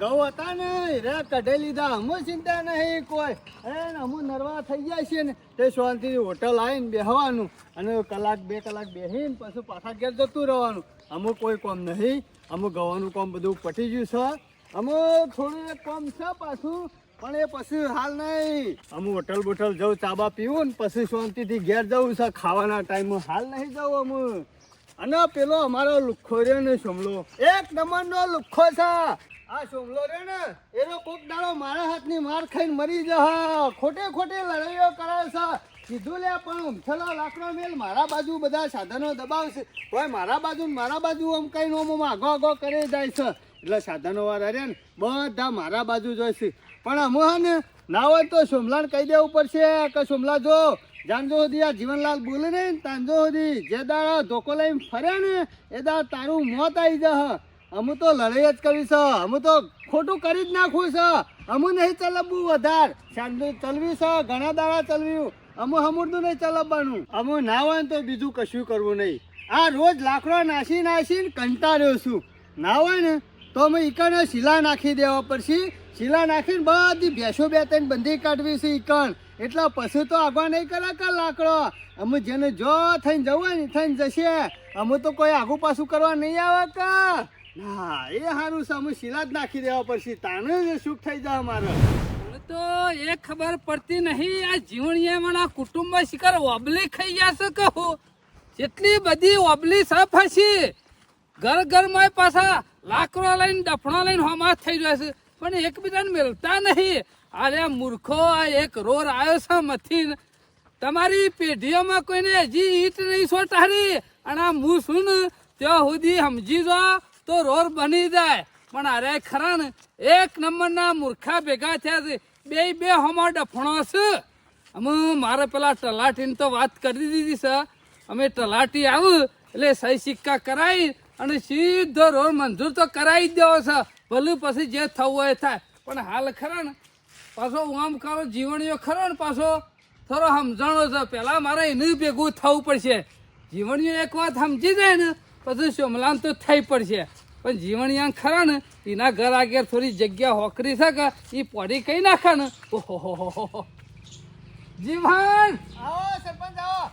ઘઉં હતા ને રે કઢી લીધા. અમુ ચિંતા નહીં કોઈ. અરે અમુ નરવા થઈ જાય છે ને. તે શાંતિથી હોટલ આવીને બેહવાનું. અને કલાક બે કલાક બેસીને પછી પાછા ઘેર જતું રહેવાનું. અમુક કોઈ કોમ નહીં. અમુક ગવાનું કોમ બધું પટી ગયું છે. અમુક થોડું એક કોમ છે પાછું, પણ એ પછી હાલ નહીં. અમુક હોટલ બોટલ જવું ચાબા પીવું ને પછી શાંતિથી ઘેર જવું છે. ખાવાના ટાઈમમાં હાલ નહીં જવું અમુક અને પેલો અમારો લુખ્ખો રે ને સોમલો એક નંબરનો લુખ્ખો છે. આ સોમલો રે ને, એનો કોક દાડો મારા હાથની માર ખાઈને મરી જહ. ખોટે ખોટે લડાઈઓ કરે છે. કીધું લે, પણ ઉમથેલો લાકડો મેલ મારા બાજુ બધા સાધનો દબાવશે. કોઈ મારા બાજુ મારા બાજુ આમ કઈ નો આમ આગો આગો કરી જાય છે. એટલે સાધનો વાળા રે ને, બધા મારા બાજુ જોઈશે પણ અમો ને, ના હોય તો સોમલાને કહી દેવું પડશે કે સોમલા જો જાણજો સુધી આ જીવનલાલ બોલે ને તાંજો સુધી જે દાડા ધોકો લઈને ફરે ને, એ દાડા તારું મોત આવી જશે અમુ તો લડાઈ જ કરી છે. અમુ તો ખોટું કરી જ નાખવું છે. અમુ નહીં ચલાવવું વધાર. શાંતિ ચલવી છે, ઘણા દાડા ચલવ્યું. અમુ હમુરનું નહીં ચલાવવાનું. અમુ ના હોય તો બીજું કશું કરવું નહીં. આ રોજ લાકડો નાસી નાસીને કંટાળ્યો છું. ના હોય ને તો અમે ઈકણ શીલા નાખી દેવા પડશે. શીલા નાખીને બધી ભેંસો બે ત્રણ બંધી કાઢવી છે ઈકણ. એટલે પશુ તો આગવા નહીં કરે કે લાકડો? અમે જેને જો થઈને જવું હોય ને થઈને જશે. અમે તો કોઈ આગુ પાછું કરવા નહીં આવે કે? ના એ સારું છે, અમે જ નાખી દેવા પડશે. તાને જ સુખ થઈ જાય અમારે. મને તો એ ખબર પડતી નહીં, આ જીવણીએ મારા કુટુંબ શિકાર ઓબલી ખાઈ ગયા છે કહો જેટલી બધી ઓબલી સફ હશે ઘર ઘરમાં પાછા લાકડો લઈને, ડફણો લઈને હોમાસ થઈ રહ્યા છે. પણ એકબીજાને મેળતા નહીં. અરે મૂર્ખો, આ એક રોર આવ્યો છે મથી તમારી પેઢીઓમાં કોઈને હજી ઈટ નહીં સોટાડી અને આ હું શું ત્યાં સુધી સમજી જો. તો રોર બની જાય. પણ અરે ખરા ને એક નંબરના મૂર્ખા ભેગા થયા છે. બે બે હોમો ડફણો છે. અમે, મારે પેલા તલાટીને તો વાત કરી દીધી છે. અમે તલાટી આવું, એટલે સહી સિક્કા કરાવી અને સીધો રોડ મંજૂર તો કરાવી દેવો છે. ભલે પછી જે થવું હોય થાય. પણ હાલ ખરા ને પાછો આમ કરો જીવણીઓ ખરો ને પાછો. થોડો સમજણો છે. પેલા મારે એનું ભેગું થવું પડશે. જીવણીઓ એક વાત સમજી જાય ને, પછી સોમલાન તો થઈ પડશે. પણ જીવણીયા ખરા ને એના ઘર આગળ થોડી જગ્યા હોકરી છે કે એ પડી કઈ નાખે ને? ઓહો જીવન! આવો સરપંચ આવો.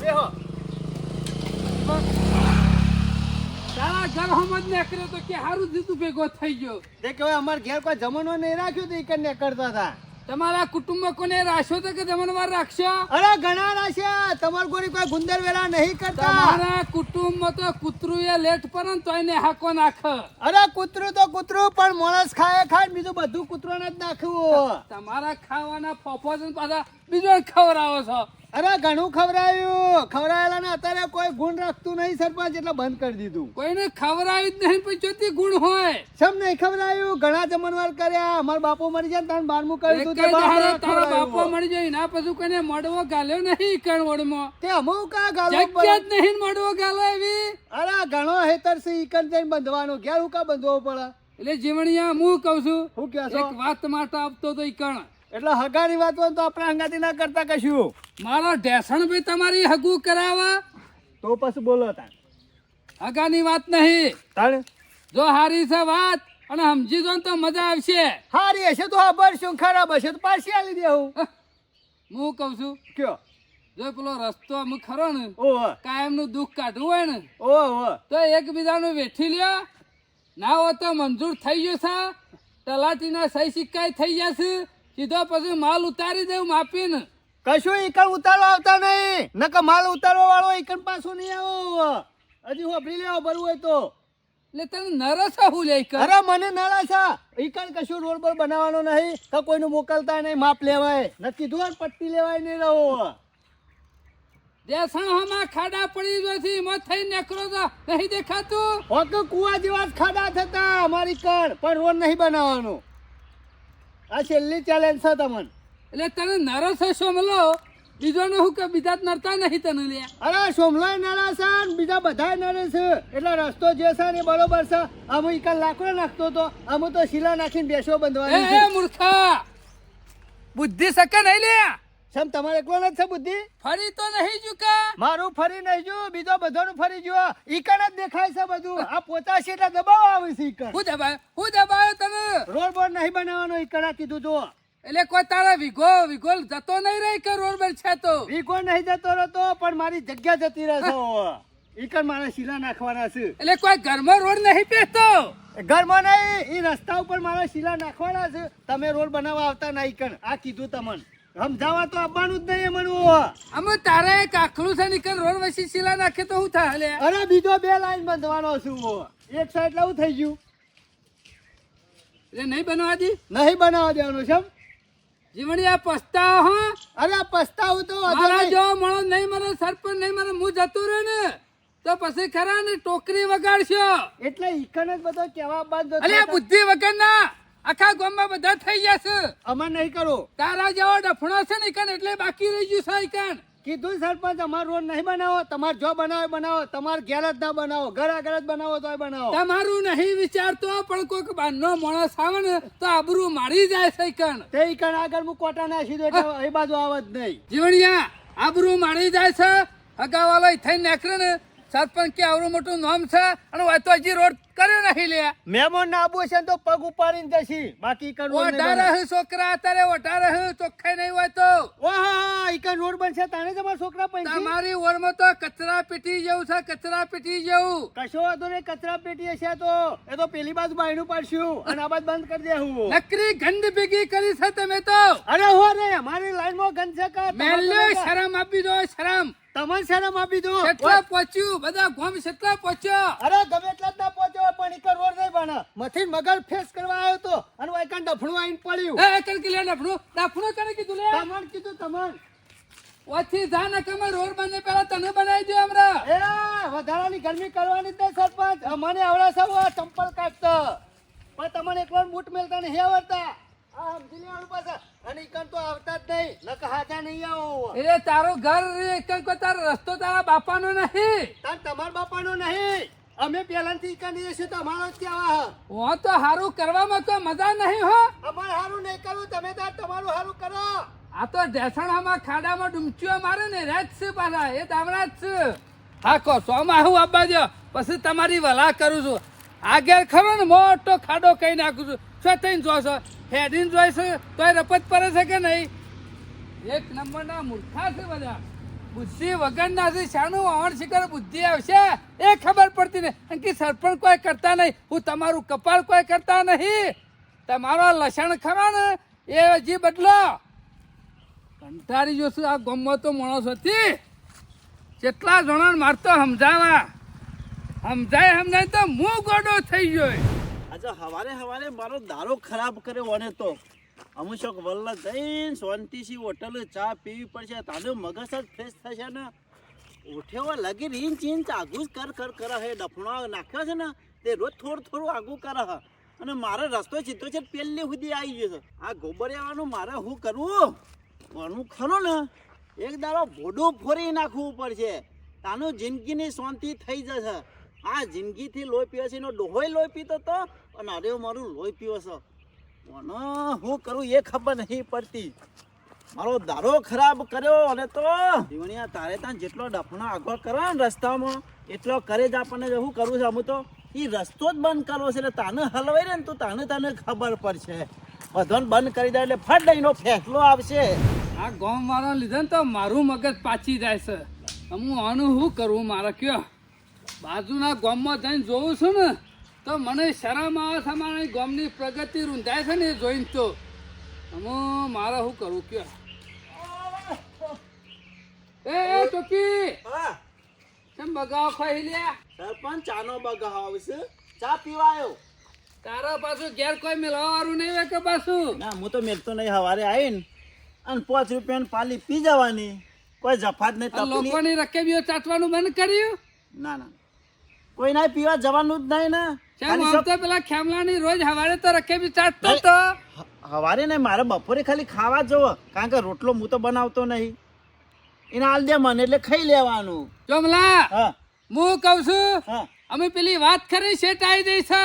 બેહો. તારા ઘર હમજ નીકળ્યો તો કે સારું દીધું ભેગો થઈ ગયો. તે કહેવાય અમારે ઘેર કોઈ જમણો નહીં રાખ્યું તો એ ને કરતા હતા. તમારા કુટુંબ કોને રાખ્યો તો કે જમણવાર રાખશો? અરે ઘણા રાખ્યા તમાર ગોરી કોઈ ગુંદર વેલા નહીં કરતા. તમારા કુટુંબ તો કૂતરું એ લેટ પર તો એને હાકો નાખ. અરે કૂતરું તો કૂતરું પણ માણસ ખાય ખાય બીજું બધું કૂતરો જ નાખવું. તમારા ખાવાના ફોફો પાછા બીજો ખવડાવો છો. અરે ઘણું ખવડાયું ખવડાયેલા ને અત્યારે કોઈ ગુણ રાખતું નહીં સરપંચ એટલે બંધ કરી દીધું. કોઈને ખવડાવી જ નહીં પણ ચોથી ગુણ હોય. સમ નહીં ખવડાયું ઘણા જમણવાર કર્યા. અમાર બાપુ મરી જાય ને બારમું કર્યું તું તારો બાપો મરી જાય ના પછી કોઈને મળવો ગાલ્યો નહીં કણવડમાં તે અમુક કા ગાલો જગ્યા જ નહીં મળવો ગાલો એવી? અરે ઘણો હેતર છે ઈકન જઈને બંધવાનું. ઘેર હું કા બંધવો પડે? એટલે જીવણિયા હું કહું છું હું કહો એક વાત માટે આપતો તો ઈકણ કણ. એટલે હગાની વાત હોય તો આપણે હંગાતી ના કરતા કશું. મારો ઢેસણ ભાઈ તમારી હગું કરાવવા તો પછી બોલો તાન હગાની વાત નહીં. તાણ? જો હારી છે વાત અને સમજી જો તો મજા આવશે. હારી હશે તો ખબર શું ખરાબ હશે તો પાછી આલી દેવું હું. કહું છું? કયો? જો પેલો રસ્તો અમુક ખરો ને કાયમનું દુઃખ કાઢવું હોય ને ઓહો તો એકબીજાનું વેઠી લ્યો. ના હોય તો મંજૂર થઈ ગયું છે તલાટીના સહી સિક્કા થઈ જશે. સીધો પછી માલ ઉતારી દેવું માપીને. કશું ઈકણ ઉતારવા આવતા નહીં. નકર માલ ઉતારવા વાળો ઈકણ પાછો નહીં આવો. હજી હોભરી લેવો ભરવું હોય તો. એટલે તને નરસા હું લઈ કર. અરે મને નરસા ઈકણ કશું રોડ પર બનાવવાનો નહીં કે કોઈનું મોકલતા નહીં માપ લેવાય. નથી કીધું ને પટ્ટી લેવાય નહીં રહો. દેસણ હમા ખાડા પડી છે એમાં થઈ નેકરો તો નહીં દેખાતું? હોક કુવા જેવા ખાડા થતા અમારી કણ. પણ રોડ નહીં બનાવવાનો. આ છેલ્લી ચેલેન્જ છે તમને. એટલે તને નરસ છે સોમલો બીજો ને હું કે બીજા જ નરતા નહીં તને લે. અરે સોમલા નરા છે ને બીજા બધા નરે છે. એટલે રસ્તો જે છે ને બરોબર છે. અમે ઈકણ લાકડો નાખતો તો અમે તો શીલા નાખીને બેસો બંધવાની એ મૂર્ખા! બુદ્ધિ શકે નહીં લે. સમ તમારે એકલો નથી છે બુદ્ધિ? ફરી તો નહીં ચૂકા મારું ફરી નહીં જો બીજો બધાનું ફરી જો ઈકણ જ દેખાય છે બધું. આ પોતાશી એટલે દબાવ આવે છે ઈકણ. હું દબાયો હું દબાયો તને? રોડ બોર્ડ નહીં બનાવવાનો ઈકણ કીધું તો એટલે કોઈ તારા વિઘો વિઘો જતો નહીં રહી કે રોડ પર છે તો? વીકો નહીં જતો રહેતો પણ મારી જગ્યા જતી રહેશે ઈકણ મારા શીલા નાખવાના છે. એટલે કોઈ ઘરમાં રોડ નહીં પેતો ઘરમાં નહીં એ રસ્તા ઉપર મારા શીલા નાખવાના છે. તમે રોડ બનાવવા આવતા નહીં ઈકણ. આ કીધું તમને. સમજાવવા તો આવવાનું જ નહીં મનવું અમે તારે એક આખલું છે નીકળ રોડ વસી શીલા નાખે તો હું થાય લે. અરે બીજો બે લાઈન બંધવાનો છું એક સાઈડ લાવું થઈ ગયું. એટલે નહીં બનવા દી? નહીં બનાવવા દેવાનું છે જીવણી આ પસ્તાવ હો. અરે પસ્તાવ તો મારા. જો મળો નહીં મને સરપંચ નહીં મને હું જતું રહ્યો ને તો પછી ખરા ને ટોકરી વગાડશો. એટલે ઈકન જ બધો કેવા બાદ અરે બુદ્ધિ વગર ના આખા ગામમાં બધા થઈ જશે અમે નહીં કરો. તારા જેવો ડફણો છે ને ઈકન એટલે બાકી રહી ગયું છે ઈકન. કીધું સરપંચ અમારું રોડ નહીં બનાવો. તમાર જો બનાવે બનાવો. તમાર ઘેર જ ના બનાવો. ઘર આગળ જ બનાવો તોય બનાવો. તમારું નહીં વિચારતો પણ કોઈક બહારનો માણસ આવે ને તો આબરૂ મારી જાય છે ઈકન. તે ઈકણ આગળ હું કોટા નાખી દઉં એટલે એ બાજુ આવત જ નહીં. જીવણિયા આબરૂ મારી જાય છે. અગાવાલો થઈ નીકળે ને. સરપંચ કે આવડું મોટું નામ છે અને તો હજી રોડ કર્યો નહીં લે. મહેમાન ના આબુ છે તો પગ ઉપાડીને જશી. બાકી નહીં ઓઢા રહે છોકરા અત્યારે ઓઢા રહે ચોખ્ખાઈ નહીં હોય તો. ઓહા ઈકણ રોડ બનશે તારે જ છોકરા પૈસા તમારી ઓરમાં તો કચરા પેટી જેવું છે કચરા પેટી જેવું. કશો વાંધો નહીં કચરા પેટી હશે તો. એ તો પેલી બાજુ બાયણું પાડશું અને આ બાજુ બંધ કરી દેવું. નકરી ગંદ ભેગી કરી છે તમે તો. અરે હો રે અમારી લાઈનમાં ગંધ છે કા મેલ્યો શરમ આપી દો શરમ. તમારે શરમ આપી દો. કેટલા પહોંચ્યું બધા ગોમ કેટલા પહોંચ્યો અરે ગમે એટલા જ ના પહોંચ્યો પણ ઈકર રોડ નહીં બને મથી મગર ફેસ કરવા આવ્યો તો અને વાયકાન ડફણું આઈને પડ્યું. એ કણકી લે ડફણું? ડફણું કરે કીધું લે? તમને કીધું તમને ઓછી ધાન ને રોડ બને પેલા તને બનાવી દો હમણાં એ વધારાની ગરમી કરવાની જ નહીં સરપંચ. મને આવડા સૌ ચંપલ કાઢતો. પણ તમને એકવાર બૂટ મેલતા ને આ સમજી લેવાનું પાછા અને ઈકન તો આવતા જ નહીં નકર હાજા નહીં આવો. એ તારું ઘર તારો રસ્તો તારા બાપાનો નહીં. તાર તમાર બાપાનો નહીં. અમે પેલાથી ઈકન છીએ તમારો જ હું? તો હારું કરવામાં કોઈ મજા નહીં હો. અમારે સારું નહીં કરવું તમે તાર તમારું સારું કરો. આ તો ઢેસણામાં ખાડામાં ડૂમચીઓ મારે ને રેત છે પાછા એ દામડા જ છે. હા કહો સોમાં હું આપવા દો પછી તમારી વલા કરું છું. આગળ ખરો ને, મોટો ખાડો કહી નાખું છું. શું થઈને જોશો? હેડીને જોઈ છે તોય રપત પડે છે કે નહીં? એક નંબરના મૂર્ખા છે બધા. બુદ્ધિ વગરના છે શાનું આવણ શિખર બુદ્ધિ આવશે? એ ખબર પડતી નહીં. કે સરપંચ કોઈ કરતા નહીં. હું તમારું કપાળ કોઈ કરતા નહીં. તમારો લસણ ખરા ને, એ હજી બદલો. કંટાળી જોશું. આ ગમતો તો માણસ હતી. જેટલા જણા મારતો સમજાવા. સમજાય સમજાય તો હું ગોડો થઈ ગયો. આજે હવારે હવારે મારો દારો ખરાબ કર્યો અને તો. અમુશોક વલ્લ જઈને શાંતિથી હોટલ ચા પીવી પડશે, તાનો મગજ જ ફ્રેશ થશે ને. ઉઠેવા લગી રીન ચીન આગું જ કર કર, કરે, હે, ડફણો નાખ્યો છે ને, તે રોજ થોડું થોડું આગું કરે અને મારો રસ્તો સીધો છે પેલી સુધી આવી ગયો છે. આ ગોબરિયાવાનું મારે શું કરવું? ભણવું ખરો ને. એક દાડો ભોડું ફોરી નાખવું પડશે. તાનું જિંદગીની શાંતિ થઈ જશે. આ જિંદગીથી લોહી પીવે છે એનો ડોહોય લોહી પીતો તો અને અરે મારું લોહી પીવો છે. મને હું કરું એ ખબર નહીં પડતી. મારો દારો ખરાબ કર્યો અને તો જીવણિયા, તારે ત્યાં જેટલો ડફણો આગળ કરો ને રસ્તામાં, એટલો કરે જ આપણને શું કરવું છે? અમુક તો એ રસ્તો જ બંધ કરવો છે એટલે તાને હલવાઈ ને તો તાને તને ખબર પડશે. બધોને બંધ કરી દે એટલે ફટ દઈનો ફેસલો આવશે. આ ગામ વાળા લીધે ને તો મારું મગજ પાછી જાય છે. હું આનું શું કરવું મારે કયો? બાજુના ગામમાં જઈને જોઉં છું ને તો મને શરમ આવે છે મારા ગામની પ્રગતિ રૂંધાય છે ને એ જોઈને તો. હું મારે શું કરું કયો એ એ ટોકી કેમ બગાવ ખાઈ લ્યા? સરપંચ ચાનો બગાવ આવશે ચા પીવા આવ્યો તારા પાછું ઘેર કોઈ મેળવવાનું નહીં કે પાછું? ના હું તો મેળતો નહીં હવારે આવીને અને પાંચ રૂપિયાની પાલી પી જવાની. કોઈ જફાત નહીં લોકોની રકેબીઓ ચાટવાનું બંધ કર્યું? ના ના. કોઈ ના પીવા જવાનું જ નહીં ને. કેમ ખાલી આમ તો પેલા ખેમલાની રોજ હવારે તો રકેબી ચાટતો તો. હવારે ને મારે બપોરે ખાલી ખાવા જ કારણ કે રોટલો હું તો બનાવતો નહીં. એને દે મને એટલે ખાઈ લેવાનું. ચોમલા હા. હું કહું છું હા. અમે પેલી વાત કરી શેઠ આવી જઈ છે.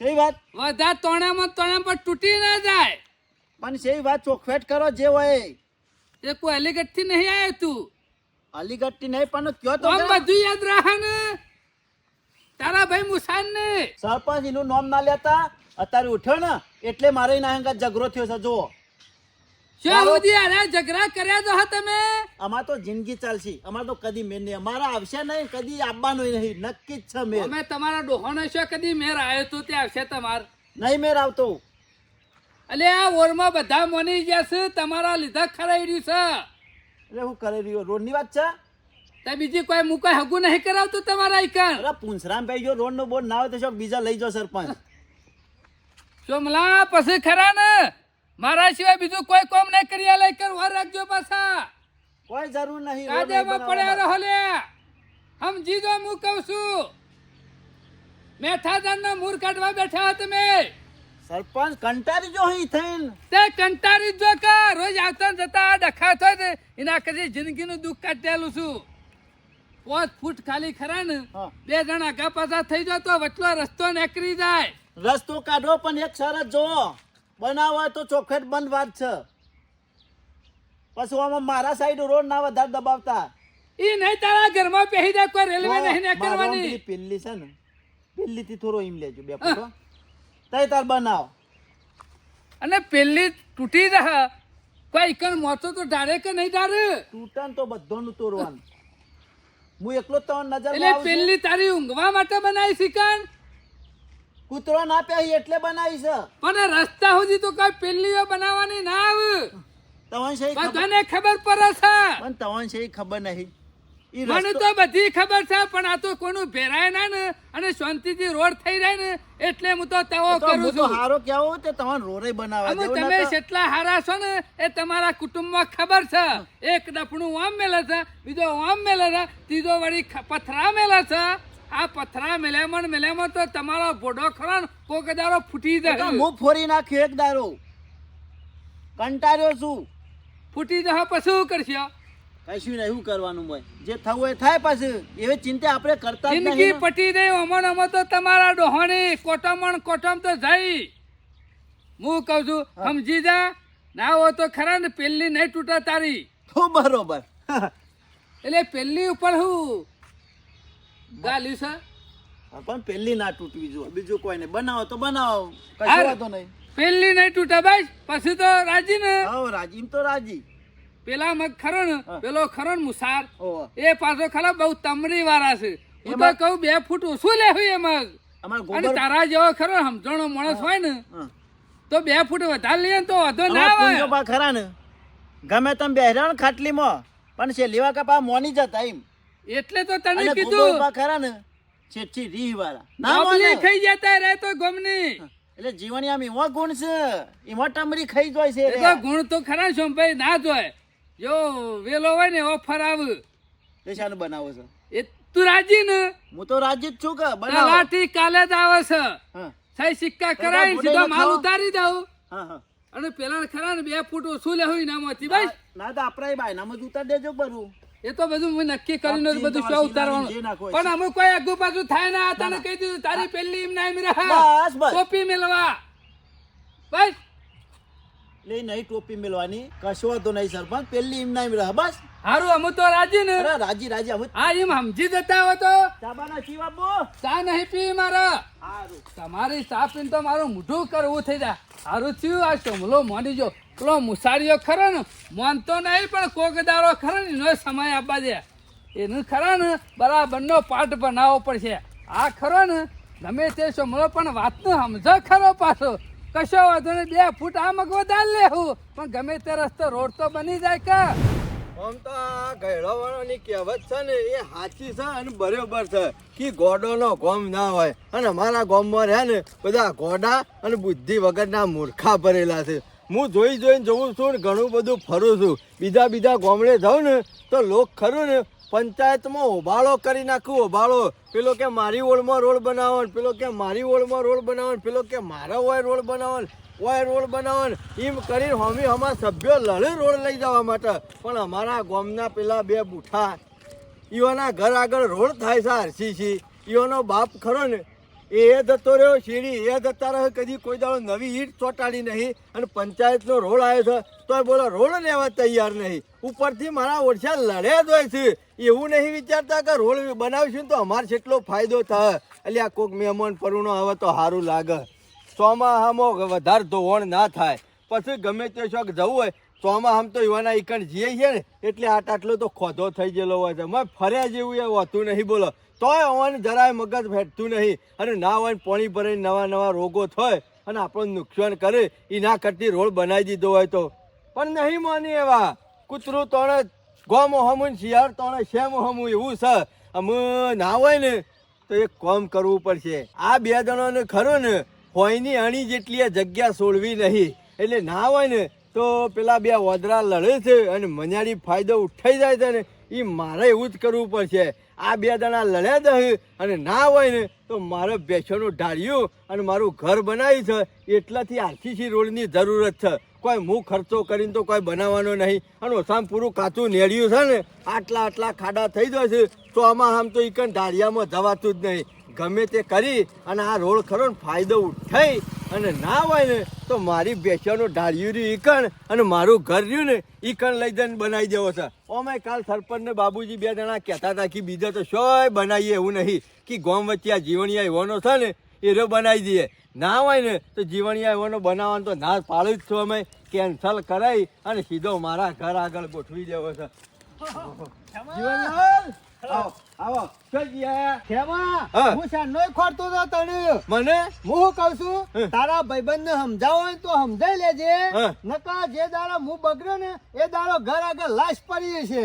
સહી વાત? વધા તોણામાં તોણા પર તૂટી ના જાય. પણ સહી વાત ચોખવેટ કરો જે હોય. એ. કોઈ નહીં આવ્યો તું? અલીગઢથી નહીં પણ કયો તો બધું યાદ રાખે ને તારા ભાઈ મુસાન ને સરપંચ એનું નામ ના લેતા? અત્યારે ઉઠ્યો ને એટલે મારે એના ઝઘડો થયો છે જુઓ. શું મારો- સુધી અરે ઝઘડા કર્યા તો તમે? અમાર તો જિંદગી ચાલશે. અમાર તો કદી મેં નહીં. અમારા આવશે નહીં કદી આવવાનું નહીં. નક્કી જ છે અમે તમારા ડોહોનો છો કદી મેર આવ્યો તો તે આવશે તમાર? નહીં મેર આવતો. અલે આ ઓરમાં બધા મોની ગયા છે તમારા લીધા ખરાઈ રહ્યું છે. એટલે હું કરી રહ્યો? રોડની વાત છે? તે બીજી કોઈ મુકાઈ હગું નહીં કરાવતું તમારા ઈકન અરે પૂંછરામભાઈ જો રોડ નો બોર્ડ ના હોય તો શું બીજા લઈ જાઓ સરપંચ. ચોમલા પછી ખરા ને? મારા સિવાય બીજું કોઈ કોમ નહીં કરી આલે કર વાર રાખજો પાછા. કોઈ જરૂર નહીં કાદેમાં પડ્યા હમ રહો લે. સમજી જો હું કહું છું. મેઠાદાન નો મૂર કાઢવા બેઠા તમે. સરપંચ કંટારી જો હી થઈન. તે કંટાળી જો કે રોજ આવતા જતા ડખા થાય એના કદી જિંદગીનું દુઃખ કાઢેલું છું. પાંચ ફૂટ ખાલી ખરા ને બે જણા આગા પાછા થઈ જાય તો વચલો રસ્તો નીકળી જાય. રસ્તો કાઢો પણ એક શરત જો બનાવો તો ચોખેટ બંધ વાત છે. પછી આમાં મારા સાઈડ રોડ ના વધારે દબાવતા. ઈ નહીં તારા ઘરમાં પહેરી જાય કોઈ રેલવે નહીં પેલી પેલી છે ને પેલી થી થોડો ઈમ લેજો બે ફોટો તઈ તાર બનાવ. અને પેલી તૂટી રહે. કોઈ કણ મોતો તો ડારે કે નહીં ડારે તૂટન તો બધોનું તોરવાનું હું એકલો તો નજર એટલે પેલી તારી ઊંઘવા માટે બનાવી શીખણ કૂતરો ના પે એટલે બનાવી છે. પણ રસ્તા સુધી તો કઈ પેલીઓ બનાવવાની ના આવે. તવન છે ખબર? પડે છે. પણ તવન છે ખબર નહીં? મને તો બધી ખબર છે પણ આ તો કોનું ભેરાય ના ને અને શાંતિથી રોડ થઈ રહે ને એટલે હું તો તવો કરું છું. હારો કેવો તે તવન રોરે બનાવવા અમે તમે જેટલા હારા છો ને એ તમારા કુટુંબમાં ખબર છે. એક ડફણું આમ મેલે છે બીજો આમ મેલે છે ત્રીજો વળી પથરા મેલે છે. આ પથરા મેલેમણ મેલેમણ તો તમારો ભોડો ખરો ને કોક દારો ફૂટી જાય. હું ફોરી નાખ્યો એક દારો કંટાળ્યો છું. ફૂટી જાય પછી શું કરશો? કશું નહીં શું કરવાનું હોય? જે થવું એ થાય પાછું. એવી ચિંતા આપણે કરતા જિંદગી પટી દઈ અમણ અમો તો તમારા ડોહાની કોટમણ કોટમ તો જઈ હું કહું છું સમજી જા ના હોય તો ખરા ને પેલી નહીં તૂટે તારી. તો બરોબર. એટલે પેલી ઉપર હું? ગાલી છે? પણ પેલી ના તૂટવી જોઈએ. બીજું કોઈ નહીં. બનાવો તો બનાવો. કશું વાંધો નહીં. પેલી નહીં તૂટે ભાઈ પછી તો રાજી ને. હા રાજી તો રાજી. પેલા મગ ખરો ને પેલો ખરો ને મુસાર એ પાછો ખરા બહુ તમરી વાળા છે. હું તો કહું બે ફૂટ ઓછું લેવું એ મગ અને તારા જેવો ખરો સમજણો માણસ હોય ને તો બે ફૂટ વધારે લઈએ તો વધો ના આવે. ખરા ને. ગમે તમે બેહરા ને ખાટલીમાં પણ છે લેવા કપા મોની જતા એમ. એટલે તો તને કીધું. ખરા ને છેઠી રીહ વાળા. ના મોને. ખાઈ જતા રહે તો ગમની. એટલે જીવન આમ એવા ગુણ છે એમાં ટમરી ખાઈ જાય છે રે. ગુણ તો ખરા છો ભાઈ ના જોય જો વેલો હોય ને ઓફર આવે. શાનું બનાવો છો? એ તું રાજી ને? હું તો રાજી જ છું કે બનાવો. તલાટી કાલે જ આવે છે. હા. સિક્કા કરાવી સીધો માલ ઉતારી દઉં. હા હા. અને પેલા ખરા ને બે ફૂટ ઓછું લેવું ઇનામથી ભાઈ ના તો આપણા બાયનામાં જ ઉતાર દેજો બરું એ તો બધું હું નક્કી કરીને બધું શું ઉતારવાનું. પણ અમે કોઈ આગુ પાછું થાય ના તને કહી દીધું તારી પેલી એમ ના એમ રહે. બસ બસ. ટોપી મેલવા બસ. લે નહીં ટોપી મેળવાની કશો વાંધો નહીં સરપંચ. પેલી એમ નહીં રહે બસ. હારું અમુ તો રાજી ને. અરે રાજી રાજી અમુ હા એમ સમજી જતા હો તો. ચાબાના ચી બાપુ ચા નહીં પી મારા. હારું. તમારી ચા પીને તો મારું મોઢું કરવું થઈ જાય. સારું થયું આ સમલો મોડી જો. પેલો મુસારીઓ ખરો ને માનતો નહીં પણ કોકદારો ખરો ને એનો સમય આપવા દે. એનું ખરા ને બરાબરનો પાઠ બનાવવો પડશે. આ ખરો ને ગમે તે સમલો પણ વાતનો સમજો ખરો પાછો. કશો વાંધો નહીં, બે ફૂટ આ મગવો દાલ લેવું પણ ગમે તે રસ્તો રોડ તો બની જાય કા. આમ તો આ ગયડાવાળાની કહેવત છે ને, એ સાચી છે અને બરોબર છે કે ગોડોનો ગોમ ના હોય. અને અમારા ગોમમાં રહે ને, બધા ગોડા અને બુદ્ધિ વગરના મૂર્ખા ભરેલા છે. હું જોઈ જોઈને જોઉં છું ને ઘણું બધું ફરું છું. બીજા બીજા ગોમડે જાઉં ને, તો લોક ખરું ને પંચાયતમાં ઓભાળો કરી નાખું ઓભાળો પેલો કે મારી ઓળમાં રોડ બનાવો પેલો કે મારી ઓળમાં રોડ બનાવો પેલો કે મારા હોય રોડ બનાવો ઓય રોડ બનાવો એમ કરીને હોમી હમા સભ્યો લડે રોડ લઈ જવા માટે. પણ અમારા ગામના પેલા બે બુઠા, ઈઓના ઘર આગળ રોડ થાય છે આરસીસી. ઈઓનો બાપ ખરો ને, એ જતો રહ્યો, શીરી એ જતા રહ્યો કદી કોઈ દાડો નવી ઈટ ચોંટાડી નહીં. અને પંચાયતનો રોડ આવ્યો છે, તોય બોલો રોડ લેવા તૈયાર નહીં. ઉપરથી મારા ઓરછા લડ્યા જ હોય છે. એવું નહીં વિચારતા કે રોડ બનાવીશું તો અમારે કેટલો ફાયદો થાય. એટલે આ કોઈક મહેમાન પરુણો આવે તો સારું લાગે. ચોમાહામાં વધારે ધોવણ ના થાય. પછી ગમે તે શોખ જવું હોય, ચોમાહામ તો યુવાના ઈકણ જઈએ છે ને, એટલે આટ આટલો તો ખોધો થઈ ગયેલો હોય છે. મેં ફર્યા જેવું એ હોતું નહીં બોલો. તોય આવવાનું જરાય મગજ ફેટતું નહીં. અને ના હોય પાણી ભરાઈને નવા નવા રોગો થાય. અને આપણને નુકસાન કરે એ ના કરતી રોડ બનાવી દીધો હોય તો. પણ નહીં માની એવા. કૂતરું તોણે ગોમ હમું શિયાળ તોણે, શેમ હમું એવું છે. અમે ના હોય ને, તો એક કોમ કરવું પડશે. આ બે જણાને ખરો ને, હોયની અણી જેટલી જગ્યા છોડવી નહીં. એટલે ના હોય ને, તો પેલા બે વદરા લડે છે અને મજાડી ફાયદો ઉઠાઈ જાય છે ને એ મારે એવું જ કરવું પડશે. આ બે જણા લડ્યા દે અને ના હોય ને તો મારે બેસવાનું ઢાળ્યું અને મારું ઘર બનાવ્યું છે. એટલાથી આરસીસી રોડની જરૂરત છે. કોઈ હું ખર્ચો કરીને તો કોઈ બનાવવાનો નહીં. અને ઓછામાં પૂરું કાચું નેડ્યું છે ને, આટલા આટલા ખાડા થઈ જશે તો આમાં આમ તો ઈકન ઢાળિયામાં જવાતું જ નહીં. ગમે તે કરી અને આ રોડ ખરો ને ફાયદો ઉઠાઈ અને ના હોય ને તો મારી બેસવાનું ઢાળ્યું રહ્યું ઈકણ અને મારું ઘર રહ્યું ને ઈકણ લઈ જઈને બનાવી દેવો છે. ઓમે કાલ સરપંચ ને બાબુજી બે જણા કહેતા હતા કે બીજા તો શોય બનાવીએ એવું નહીં કે ગોમ વચ્ચે આ જીવણિયા એવોનો છે ને એ રહ્યો બનાવી દઈએ. ના હોય ને તો જીવણિયા એવોનો બનાવવાનો તો ના પાડું જ છું અમે કેન્સલ કરાવી અને સીધો મારા ઘર આગળ ગોઠવી દેવો છે. જીવનલાલ આવો. આવો હા. શાનોય ખોરતો તો તને મને? હું કહું છું? તારા ભાઈબંધ ને સમજાવો તો સમજાઈ લેજે. નકા જે દાડો હું બગડ્યો ને એ દાડો ઘર આગળ લાશ પડી છે.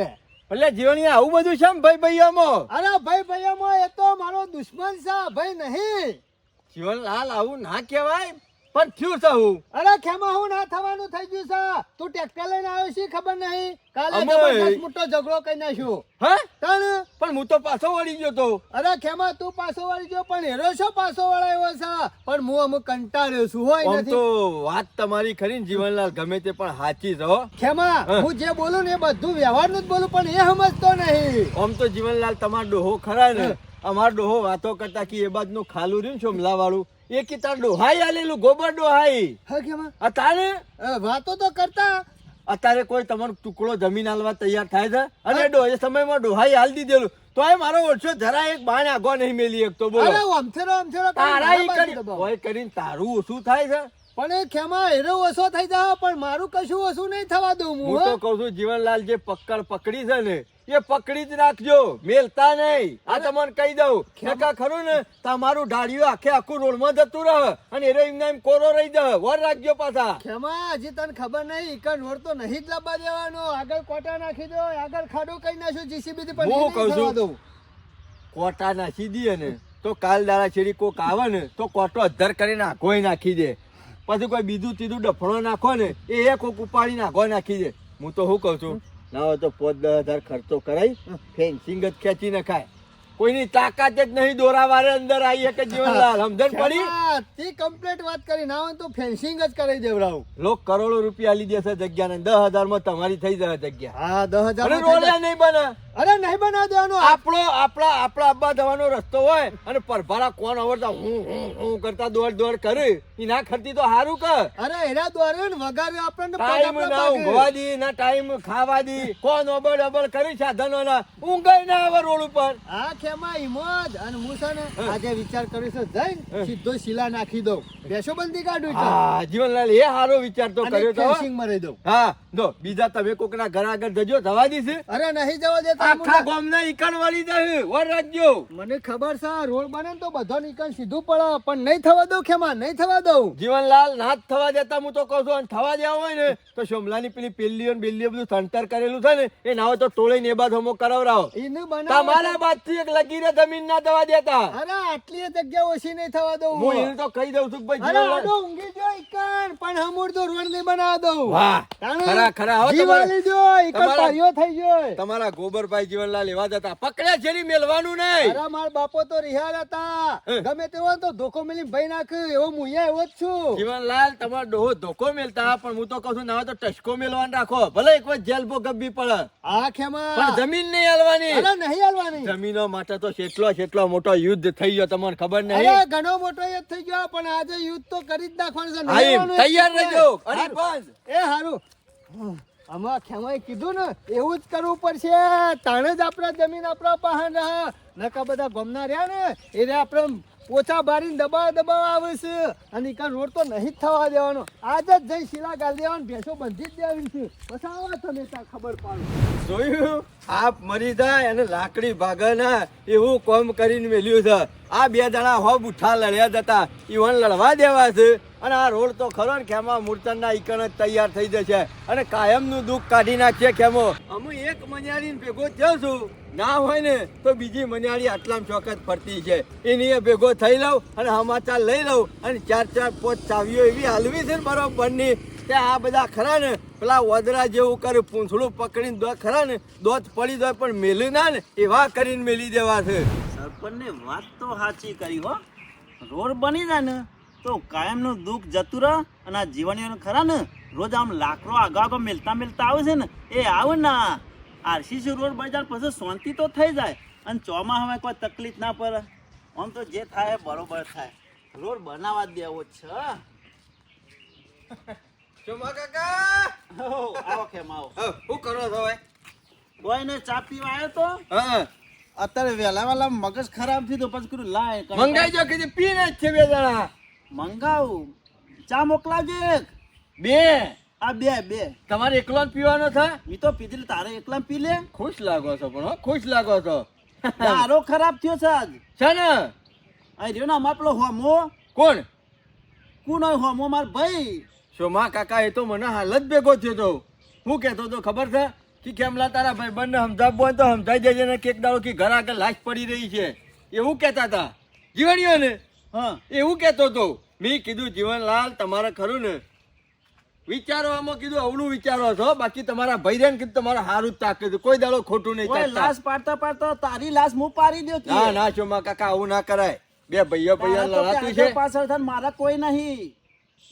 એટલે જીવણિયા આવું બધું છે ભાઈ ભાઈ અરે ભાઈ ભાઈઓમાં એ તો મારો દુશ્મન છે ભાઈ નહીં. જીવનલાલ આવું ના કહેવાય. પણ થયું છે હું? અરે ખેમા હું ના થવાનું થઈ ગયું છે. તું ટ્રેક્ટર લઈને આવ્યો છે ખબર નહીં. કાલે જબરદસ્ત મોટો ઝઘડો કરી નાખ્યો. હે? તણ? પણ હું તો પાછો વળી ગયો તો. અરે ખેમા તું પાછો વળી ગયો પણ હેરો છો પાછો વળાયો છે? પણ હું અમુક કંટાળ્યો છું હોય નથી. તો વાત તમારી ખરી જીવનલાલ ગમે તે પણ સાચી રહો ખેમા હું. જે બોલું ને એ બધું વ્યવહારનું જ બોલું પણ એ સમજતો નહીં. આમ તો જીવનલાલ તમારો ડોહો ખરા ને. અમારો ડોહો વાતો કરતા કે એ બાજનું ખાલું રહ્યું છે શોમલા વાળું એ કે તાર ડોહાઈ આલેલું ગોબર ડોહાઈ. હા વાતો તો કરતા. અત્યારે કોઈ તમારો ટુકડો જમીન હાલવા તૈયાર થાય છે? અને ડો એ સમયમાં ડોહાઈ હાલ દીધેલું. તો એ મારો ઓછો જરા એક બાણ આગો નહીં મેલી એક તો બોલો. અરે અમથેરો અમથેરો તારા ઈ કરી કરીને તારું ઓછું થાય છે? પણ એ ખેમા એરો ઓછો થઈ જાય પણ મારું કશું ઓછું નહીં થવા દઉં હું તો કહું છું જીવનલાલ જે પકડ પકડી છે ને એ પકડી જ રાખજો. મેલતા નહીં. આ તમને કહી દઉં. નકા ખરું ને તમારું ઢાળિયું આખે આખું રોડમાં જતું રહે અને એરો એમને એમ કોરો રહી જાય વર રાખજો પાછા. ખેમા હજી તને ખબર નહીં ઈકન રોડ તો નહીં જ લાવવા દેવાનો. આગળ કોટા નાખી દો આગળ ખાડો કઈ નાખ્યો જીસીબી થી પણ હું કહું છું. કોટા નાખી દઈએ ને તો કાલ દાડા છેડી કોક આવે ને તો કોટો અધર કરીને આખોય નાખી દે. પછી કોઈ બીજું તીધું ડફણો નાખો ને એ કોક ઉપાડી નાખો નાખી દે. હું તો શું કહું છું ના હોય તો પોત દસ હજાર ખર્ચો કરાય ફેન્સિંગ જ ખેંચી નખાય. કોઈની તાકાત જ નહીં દોરાવારે અંદર આવી કે જીવનલાલ સમજણ પડી? તે કમ્પ્લીટ વાત કરી? ના હોય તો ફેન્સિંગ જ કરી દેવડાવું લોક કરોડો રૂપિયા લીધે છે જગ્યા ને દસ હજારમાં તમારી થઈ જાય જગ્યા. હા દસ હજાર નહીં બને. અરે નહીં બનાવી દેવાનો આપણો આપણા આપણા આબા જવાનો રસ્તો હોય અને પરભારા કોણ અવરતા હું હું હું કરતા દોડ દોડ કરે. ઈ ના ખર્ચી તો સારું કર. અરે એના દ્વારે ને વગાડે આપણને ટાઈમ ના. ઊંઘવા દી ના ટાઈમ ખાવા દી. કોણ અબળ અબળ કરી સાધનો ના ના આવે રોડ ઉપર. હા ખેમા હિંમત અને હું છે ને આજે વિચાર કર્યો છે જઈને સીધો શીલા નાખી દઉં. બેસો બંધી કાઢું. હા જીવનલાલ એ સારો વિચાર તો કર્યો તો. મરાઈ દઉં. હા જો બીજા તમે કોકના ઘર આગળ જજો જવા દીશે અરે નહીં જવા દેતા. આખા. ગામના ઈકણ વાળી દે વર રાજ્યો. મને ખબર છે આ રોડ બને તો બધો ઈકણ સીધું પડે પણ નહીં થવા દઉં ખેમા નહીં થવા દઉં? જીવનલાલ ના થવા દેતા હું તો કહું છું અને થવા દેવા હોય ને તો શોમલાની પેલી પેલીઓ ને બેલીઓ બધું સંતર કરેલું છે ને એ ના હોય તો ટોળે ને બાદ હોમો કરાવરાવો. એનું બને તમારા બાદથી એક લગીરે જમીન ના દવા દેતા. અરે આટલી જગ્યા ઓછી નહીં થવા દઉં. હું એને તો કહી દઉં છું કે ભાઈ જીવનલાલ ઊંઘી જો ઈકણ પણ હમુર તો રોડ નહીં બનાવ દઉં. વાહ ખરા ખરા. હો તમારા થઈ ગયો. તમારા ગોબરભાઈ જીવનલાલ એવા હતા. પકડ્યા છે મેલવાનું નહીં. અરે માર બાપો તો રિહાર હતા. ગમે તેવો તો ધોકો મેલી ભાઈ નાખ્યો. એવો મુયા એવો જ છું. જીવનલાલ તમારો ડોહો ધોકો મેલતા પણ હું તો કહું છું ના તો ટસકો મેલવાન રાખો. ભલે એક વાર જેલ ભોગવવી પડે. આ ખેમા. પણ જમીન નહીં હાલવાની. અરે નહીં હાલવાની. જમીનો માટે તો કેટલો કેટલો મોટો યુદ્ધ થઈ ગયો તમને ખબર અરે નહીં ઘણો મોટો યુદ્ધ થઈ ગયો પણ આજે યુદ્ધ તો કરી જ નાખવાનું છે. તૈયાર. રહેજો. અરે એ હારું. આમાં ખેમાએ કીધું ને, એવું જ કરવું પડશે. તાણે જ આપણા જમીન આપણા પાસે રહે. નકા બધા ગમના રહ્યા ને, એ રહ્યા આપણે પોચા બારીને દબાવ દબાવ આવે છે. અને કાં રોડ તો નહીં જ થવા દેવાનો. આજ જ જઈ શીલા ગાળ દેવાનો, ભેંસો બંધી જ દેવાની છે. પછી આવો તમે ત્યાં ખબર પાડો. જોયું? આપ મરી જાય અને લાકડી ભાગે ના એવું કોમ કરીને મેલ્યું છે. આ બે જણા હો બુઠ્ઠા લડ્યા જતા ઈવન લડવા દેવા છે. અને આ રોડ તો ખરો ને ખેમા મૂર્તનના ઈકણ જ તૈયાર થઈ જશે. અને કાયમનું દુઃખ કાઢી નાખશે ખેમો. અમે એક મનિયાળીને ભેગો થયો છું. ના હોય ને તો બીજી મનિયાળી આટલામાં ચોકત ફરતી છે. એની એ ભેગો થઈ લઉં અને સમાચાર લઈ લઉં. અને ચાર ચાર પોચ ચાવીઓ એવી હાલવી છે ને બરોબરની. કે આ બધા ખરા ને? પેલા વદરા જેવું કરે પૂંછડું પકડીને દો, ખરા ને? દોત પડી દો પણ મેલી ના ને? એવા કરીને મેલી દેવા છે. સરપંચને વાત તો સાચી કરી, હો. રોડ બની જાય ને, તો કાયમનું દુઃખ જતું રહે અને આ જીવણીઓને ખરા ને, રોજ આમ લાકડો આગળ આગળ મેલતા મેલતા આવે છે ને, એ આવે ને. આરસીસી રોડ બની જાય પછી શાંતિ તો થઈ જાય, અને ચોમાસામાં કોઈ તકલીફ ના પડે. આમ તો જે થાય બરોબર થાય. રોડ બનાવવા દેવો છે. ચોમા કાકા! આવો કેમ આવો? શું કરો છો ભાઈ કોઈને ચા પીવા આવ્યો તો. હા. અત્યારે વહેલા મગજ ખરાબ થયું તો પછી કીધું લાય મંગાઈ જો કીધું પીને જ છે બે જણા. મંગાવું. ચા મોકલાવજો એક. બે? આ બે બે. તમારે એકલો જ પીવાનો થાય મી તો પીધી તારે એકલા પી લે. ખુશ લાગો છો પણ હો, ખુશ લાગો છો. તારો ખરાબ થયો છે આજ. છે ને? અહીં રહ્યો ને અમાર પેલો હોમો. કોણ? કોણ હોય હોમો? માર ભાઈ. સોમા કાકા એ તો મને હાલ જ ભેગો થયો તો. હું કહેતો તો ખબર છે કે કેમલા તારા ભાઈ બંને સમજાવવું તો સમજાઈ દેજે ને કેક દાડો કે ઘર આગળ લાશ પડી રહી છે. એવું કહેતા હતા જીવણીઓ ને હા એવું કહેતો તો. મેં કીધું જીવનલાલ તમારે ખરું ને? વિચારો આમાં કીધું અવળું વિચારો છો. બાકી તમારા ભાઈ ને કીધું તમારે સારું જ તાકે છે. કોઈ દાડો ખોટું નહીં લાશ પાડતા પાડતા તારી લાશ હું પાડી દો ના ના સોમા કાકા આવું ના કરાય. બે ભાઈઓ ભાઈઓ લડાતું છે. પાછળ મારા કોઈ નહીં.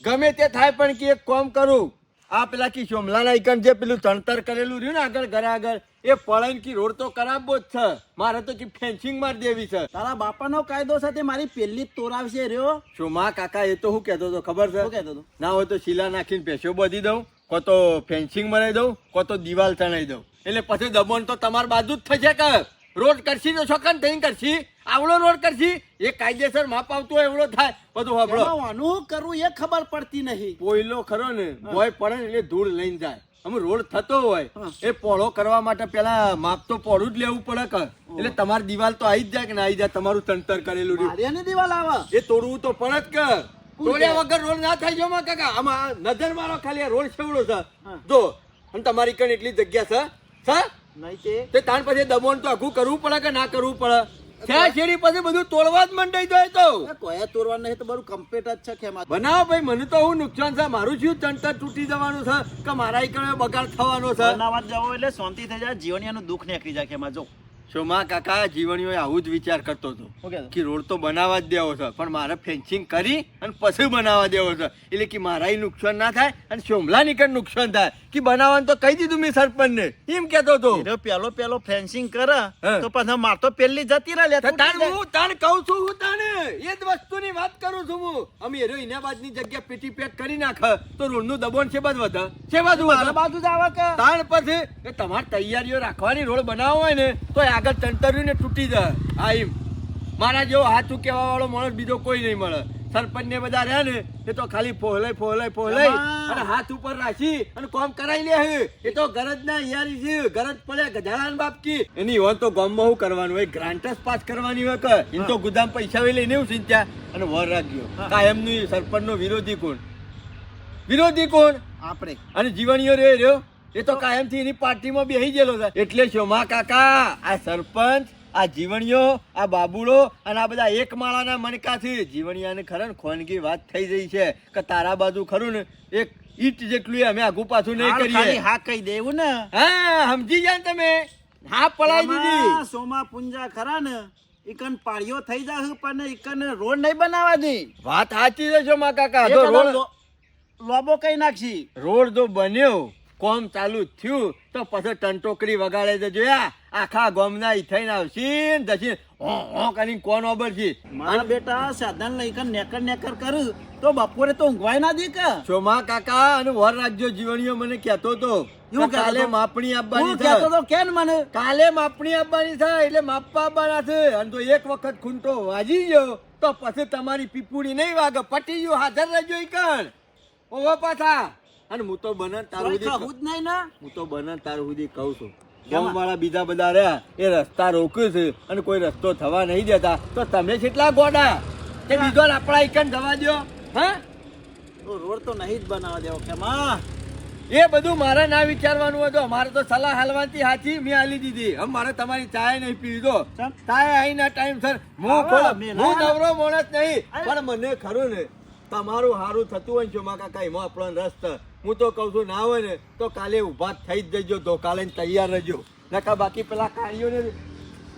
ગમે તે થાય પણ કે એક કોમ કરું. આ પેલા કી સોમલાના ઈકણ જે પેલું તણતર કરેલું રહ્યું ને આગળ ઘરે આગળ એ પળન કી રોડ તો ખરાબ જ છે. મારે તો કી ફેન્સિંગ માર દેવી છે. તારા બાપાનો કાયદો સાથે મારી પેલી જ તોરાવશે રહ્યો. સોમા કાકા એ તો હું કહેતો હતો ખબર છે? કહેતો હતો. ના હોય તો શીલા નાખીને પેશો બધી દઉં કો તો ફેન્સિંગ બનાવી દઉં કો તો દિવાલ ચણાઈ દઉં. એટલે પછી દમણ તો તમારી બાજુ જ થશે કે? રોડ કરશી તો છોકન થઈ કરશી? આવડો રોડ કરશી? એ કાયદેસર માપ આવતો હોય એવડો થાય. બધું વાપરો આનું કરવું એ ખબર પડતી નહીં. પોઈલો ખરો ને ભોય પડે એટલે ધૂળ લઈને જાય. અમે રોડ થતો હોય એ પોળો કરવા માટે પેલા માપ તો પોળું જ લેવું પડે કર. એટલે તમારી દિવાલ તો આવી જ જાય કે ના આવી જાય તમારું તંતર કરેલું રહ્યું. એની દિવાલ આવે. એ તોડવું તો પડે જ કર. તોડ્યા વગર રોડ ના થાય જો માં કાકા. આમાં નજર મારો ખાલી રોડ છેવડો છે. જો અને તમારી કણ એટલી જગ્યા છે છે નહીં તે. તાણ પછી દમણ તો આખું કરવું પડે કે ના કરવું પડે? શેરી પછી બધું તોડવા જ મંડાઈ જાય તો. કોયા તોડવા નહીં તો મારું કમ્પ્લીટ જ છે ખેમા. બનાવો ભાઈ મને તો હું નુકસાન છે. મારું શું તંતર તૂટી જવાનું છે? કે મારા એક બગાડ થવાનો છે? બનાવવા જવો એટલે શાંતિ થઈ જાય જીવનિયાનું દુઃખ નીકળી જાય ખેમા જો. શોમા કાકા જીવણીઓ આવું જ વિચાર કરતો હતો કે રોડ તો બનાવવા જ દેવો છે પણ મારે ફેન્સિંગ કરી અને પછી બનાવવા દેવો છે. એટલે કે મારાય નુકસાન ના થાય અને સોમલા નીકળ નુકસાન થાય. કે બનાવવાનું તો કહી દીધું મેં સરપંચને. એમ કેતો હતો. પેલો પેલો ફેન્સિંગ કરે તો પછી માર તો પેલી જતી રહે તાણ હું તાણ કહું છું હું તાણે. એ જ વસ્તુની વાત કરું છું હું. અમે એરો ઇનાબાદની જગ્યા પેટી પેક કરી નાખે. તો રોડનું દબોણ છે બાદ વધે છે બાજુ મારા બાજુ જ આવે કે? તાણ પછી તમારે તૈયારીઓ રાખવાની રોડ બનાવવા હોય ને તો આગળ તંતર્યું ને તૂટી જાય. આ એમ મારા જેવો હાથ ઉકેવા વાળો માણસ બીજો કોઈ નહીં મળે. સરપંચ ને બધા રહ્યા ને એ તો ખાલી ફોહલાઈ ફોહલાઈ ફોહલાઈ અને હાથ ઉપર રાખી અને કોમ કરાવી લે હે. એ તો ગરજ ના યારી છે. ગરજ પડે ગધાડાન બાપકી. એની હોય તો ગામમાં શું કરવાનું હોય? ગ્રાન્ટસ પાસ કરવાની હોય કે? એમ તો ગુદામ પૈસા લઈને એવું સિંચ્યા અને વર રાખ્યો કાયમનું સરપંચ નો વિરોધી કોણ? વિરોધી કોણ? આપણે. અને જીવનીઓ રે રહ્યો? એ તો કાયમથી એની પાર્ટીમાં બેસી ગયેલો છે. એટલે શોમા કાકા આ સરપંચ આ જીવણીઓ આ બાબુડો અને આ બધા એક માળાના મણકાથી જીવણિયાને ખરા ને ખોનગી વાત થઈ રહી છે કે તારા બાજુ ખરું ને એક ઈટ જેટલું અમે આગુ પાછું નહીં કરીએ. હા કહી દેવું ને. હા સમજી ને તમે? હા પડાઈ દીધી. સોમા પુંજા ખરા ને ઇકન પાળીઓ થઈ જાય પણ ઇકન રોડ નહીં બનાવવા દે. વાત સાચી છે સોમા કાકા. એ રોડ લોબો કઈ નાખશી? રોડ જો બન્યો કોમ ચાલુ થયું તો પછી ટંટોકરી વગાડે તો જોયા? આખા ગોમના ઈ થઈને આવશી જશી હો કરીને કોણ ઓબર છે મારા બેટા સાધન લઈ કર નેકર નેકર કરું તો બપોરે તો ઊંઘવાય ના દે કે? ચોમા કાકા અને વર રાજ્યો જીવણીઓ મને કહેતો તો હું કાલે માપણી આપવાની છે. કહેતો તો કેમ મને? કાલે માપણી આપવાની છે એટલે માપવા આપવાના છે. અને તો એક વખત ખૂંટો વાજી ગયો તો પછી તમારી પીપુડી નહીં વાગે પટી ગયું હાજર રહેજો ઈ કણ. ઓવો પાછા. અને હું તો બને તાર સુધી ખાવું જ નહીં ને. હું તો બને તાર સુધી કહું છું. ગામ વાળા બીજા બધા રહ્યા એ રસ્તા રોક્યું છે અને કોઈ રસ્તો થવા નહીં દેતા. તો તમે કેટલા ગોડા? કે બીજો આપણા ઈકન થવા દો હા? તો રોડ તો નહીં જ બનાવવા દેવો કે માં. એ બધું મારે ના વિચારવાનું હતું મારે તો સલાહ હાલવાથી સાચી મેં હાલી દીધી. હવે મારે તમારી ચાય નહીં પીવી દો ચાય ચાય ના ટાઈમ સર. હું હું નવરો માણસ નહીં પણ મને ખરું ને. તમારું સારું થતું હોય ને ચોમા કાકા એમાં આપણો રસ હું તો કહું છું, ના હોય ને, તો કાલે ઊભા થઈ જ જજો, ધોકા લઈને તૈયાર રહેજો. નકા બાકી પેલા કાર્યોને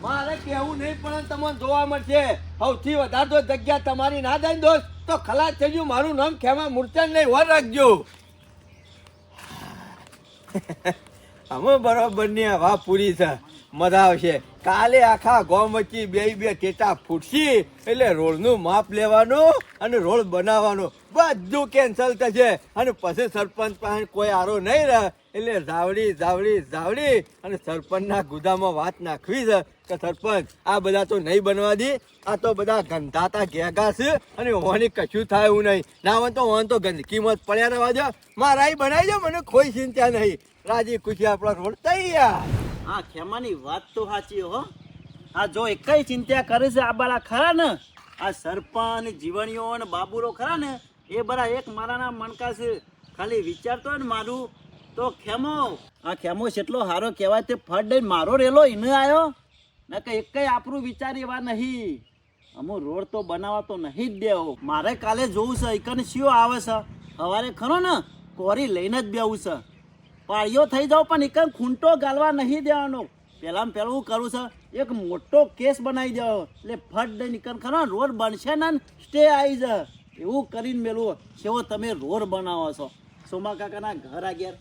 મારે કેવું નહીં, પણ તમને જોવા મળશે. સૌથી વધારે તો જગ્યા તમારી ના ને દોસ્ત, તો ખલાસ થઈ ગયું. મારું નામ ખેમા મૂર્તન નહીં વર રાખજો. અમે બરોબરની હવા પૂરી છે. મજા આવશે. કાલે આખા ગોમ વચ્ચે બે બે ટેટા ફૂટશી. એટલે રોડનું માપ લેવાનું અને રોડ બનાવવાનો. બધું કેન્સલ થશે. અને પછી સરપંચ પાસે કોઈ આરો નહીં રહે. એટલે ઝાવડી ઝાવડી ઝાવડી અને સરપંચના ગુદામાં વાત નાખવી છે કે સરપંચ, આ બધા તો નહીં બનવા દી. આ તો બધા ગંધાતા ઘેગા છે અને ઓની કશું થાય એવું નહીં. ના હોય તો ઓન તો ગંદકીમાં જ પડ્યા રહેવા દો. મારા બનાવી દો, મને કોઈ ચિંતા નહીં. રાજી ખુશી આપણા રોડ તૈયાર. આ ખેમાની વાત તો સાચી હો. આ જો એકય ચિંતા કરે છે આ બાલા ખરા ને? આ સરપંચ, જીવણીઓ ને બાબુરો ખરા ને? એ બરા એક મારાના મણકા છે. ખાલી વિચારતો ને મારું, તો ખેમો. આ ખેમો કેટલો સારો કહેવાય તે ફટ દઈને મારો રેલો એને આવ્યો ને કે એકય આપણું વિચાર એવા નહીં. અમુ રોડ તો બનાવવા તો નહીં જ દેવો. મારે કાલે જોવું છે એકને શિયો આવે છે. સવારે ખરો ને? કોરી લઈને જ બેવું છે. પાળીઓ થઈ જાઓ, પણ એક ખૂંટો ગાલવા નહીં દેવાનો. પહેલાં પહેલું કરું છું, એક મોટો કેસ બનાવી દેવો એટલે ફટ દઈ નીકળ ખરો, રોડ બનશે ને સ્ટે આવી જાય એવું કરીને મેલું છેવો તમે રોડ બનાવો છો. સોમા કાકાના ઘર આગળ.